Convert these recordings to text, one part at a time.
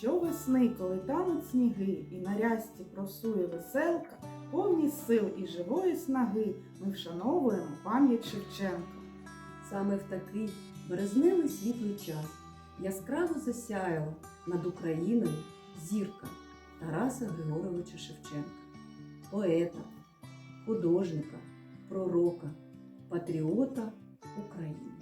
Щовесни, коли тануть сніги, і на рясті просує веселка, повні сил і живої снаги ми вшановуємо пам'ять Шевченка. Саме в такий березневий світлий час яскраво засяяла над Україною зірка Тараса Григоровича Шевченка, поета, художника, пророка, патріота України.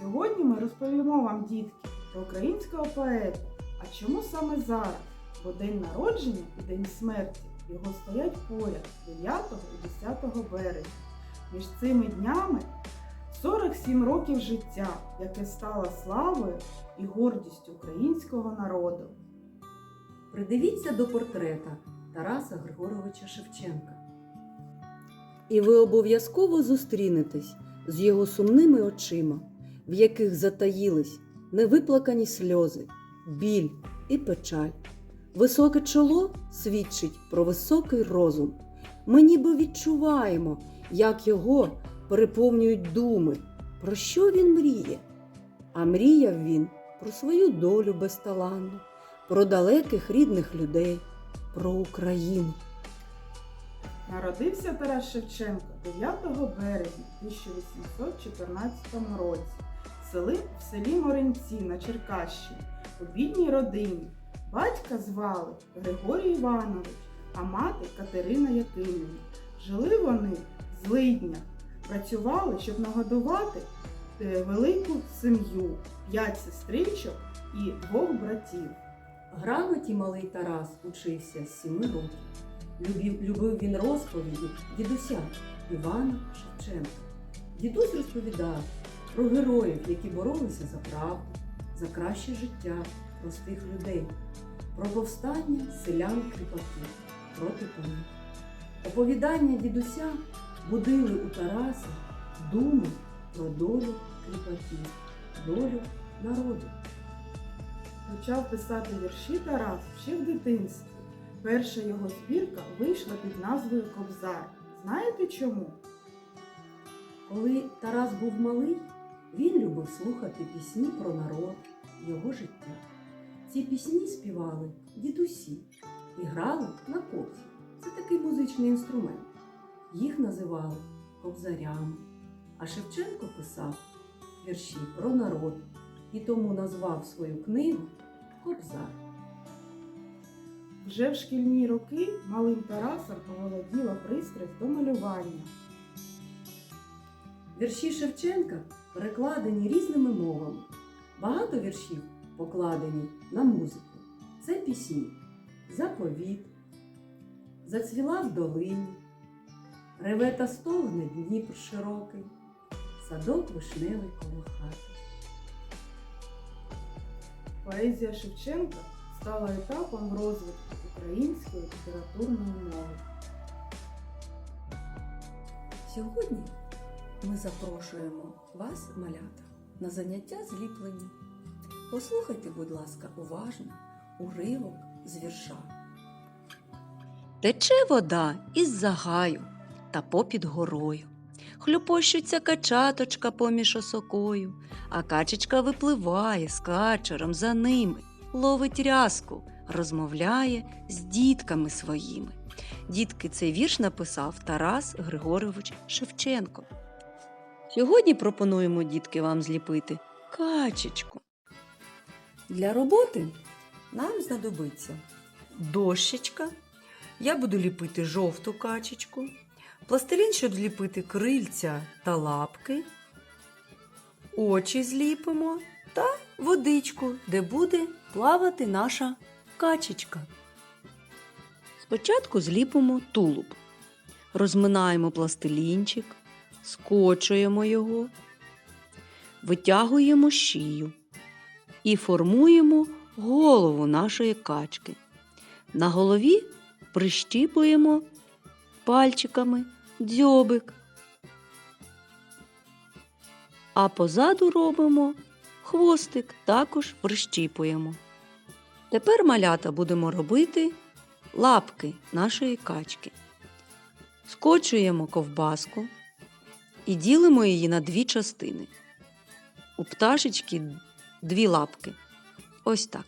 Сьогодні ми розповімо вам, дітки, про українського поета. А чому саме зараз? Бо день народження і день смерті його стоять поряд 9 і 10 березня. Між цими днями 47 років життя, яке стало славою і гордістю українського народу. Придивіться до портрета Тараса Григоровича Шевченка. І ви обов'язково зустрінетесь з його сумними очима, в яких затаїлись невиплакані сльози, біль і печаль. Високе чоло свідчить про високий розум. Ми ніби відчуваємо, як його переповнюють думи, про що він мріє. А мріяв він про свою долю безталанну, про далеких рідних людей, про Україну. Народився Тарас Шевченко 9 березня 1814 році. Сели в селі Моринці на Черкащині у бідній родині. Батька звали Григорій Іванович, а мати Катерина Якимівна. Жили вони в злиднях, працювали, щоб нагодувати е, велику сім'ю, п'ять сестричок і двох братів. Грамоті малий Тарас учився з сіми років. Любив, любив він розповіді дідуся Івана Шевченка. Дідусь розповідав про героїв, які боролися за правду, за краще життя простих людей, про повстання селян кріпаків проти поміг. Оповідання дідуся будили у Тараса думи про долю кріпаків, долю народу. Почав писати вірші Тарас ще в дитинстві. Перша його збірка вийшла під назвою Кобзар. Знаєте чому? Коли Тарас був малий, він любив слухати пісні про народ, його життя. Ці пісні співали дідусі і грали на кобзі. Це такий музичний інструмент. Їх називали кобзарями. А Шевченко писав вірші про народ і тому назвав свою книгу Кобзар. Вже в шкільні роки малим Тарасом оволоділа пристрасть до малювання. Вірші Шевченка перекладені різними мовами. Багато віршів покладені на музику. Це пісні Заповіт, Зацвіла в долині, Реве та стогне Дніпр широкий, Садок вишневий коло хати. Поезія Шевченка стала етапом розвитку української літературної мови. Сьогодні ми запрошуємо вас, малята, на заняття зліплення. Послухайте, будь ласка, уважно уривок з вірша. Тече вода із загаю та попід горою. Хлюпощуться качаточка поміж осокою, а качечка випливає з качером за ними, ловить рязку, розмовляє з дітками своїми. Дітки, цей вірш написав Тарас Григорович Шевченко. Сьогодні пропонуємо дітки вам зліпити качечку. Для роботи нам знадобиться дощечка. Я буду ліпити жовту качечку, пластилін, щоб зліпити крильця та лапки, очі зліпимо та водичку, де буде плавати наша качечка. Спочатку зліпимо тулуб. Розминаємо пластилінчик, скочуємо його, витягуємо шию і формуємо голову нашої качки. На голові прищіпуємо пальчиками дзьобик. А позаду робимо хвостик, також прищіпуємо. Тепер малята будемо робити лапки нашої качки. Скочуємо ковбаску і ділимо її на дві частини. У пташечки дві лапки. Ось так.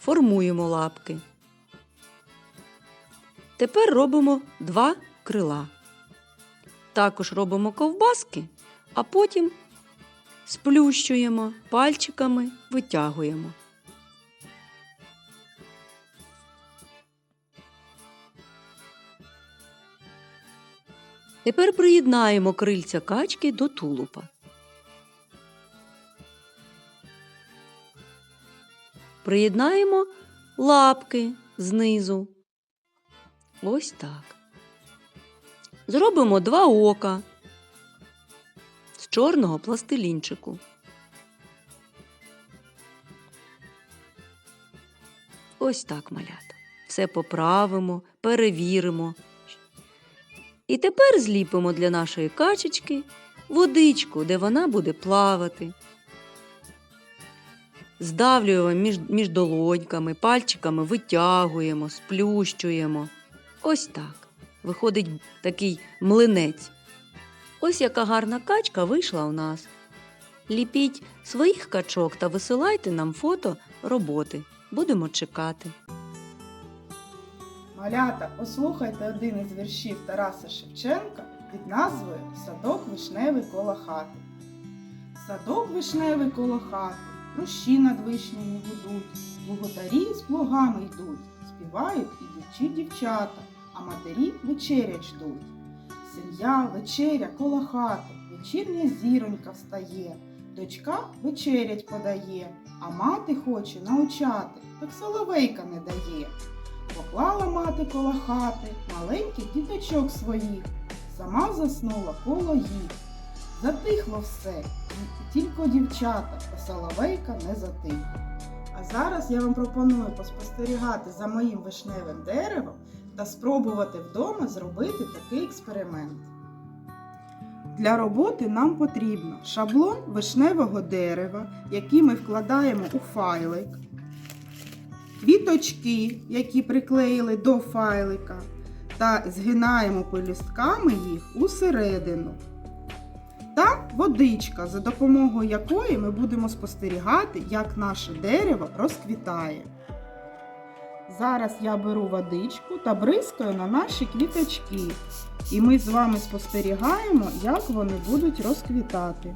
формуємо лапки. Тепер робимо два крила. Також робимо ковбаски, а потім сплющуємо пальчиками, витягуємо. Тепер приєднаємо крильця качки до тулупа. Приєднаємо лапки знизу. Ось так. Зробимо два ока з чорного пластилінчику. Ось так, малята. Все поправимо, перевіримо. І тепер зліпимо для нашої качечки водичку, де вона буде плавати. Здавлюємо між, між долоньками, пальчиками витягуємо, сплющуємо. Ось так. Виходить такий млинець. Ось яка гарна качка вийшла у нас. Ліпіть своїх качок та висилайте нам фото роботи. Будемо чекати. Малята, послухайте один із віршів Тараса Шевченка під назвою Садок вишневий коло хати. Садок вишневий коло хати, рощі над вишнями гудуть, Плуготарі з плугами йдуть, співають ідучі дівчата, а матері вечерять ждуть. Сім'я, вечеря коло хати, вечірня зіронька встає, дочка вечерять подає, а мати хоче научати, так соловейка не дає. Поклала мати коло хати маленьких діточок своїх, сама заснула коло їх. Затихло все, тільки дівчата, та соловейка не затих. А зараз я вам пропоную поспостерігати за моїм вишневим деревом та спробувати вдома зробити такий експеримент. Для роботи нам потрібно шаблон вишневого дерева, який ми вкладаємо у файлик, квіточки, які приклеїли до файлика, та згинаємо пелюстками їх усередину. Та водичка, за допомогою якої ми будемо спостерігати, як наше дерево розквітає. Зараз я беру водичку та бризкаю на наші квіточки. І ми з вами спостерігаємо, як вони будуть розквітати.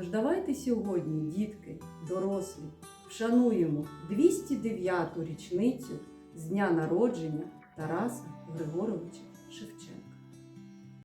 Тож давайте сьогодні, дітки, дорослі, вшануємо 209-ту річницю з дня народження Тараса Григоровича Шевченка.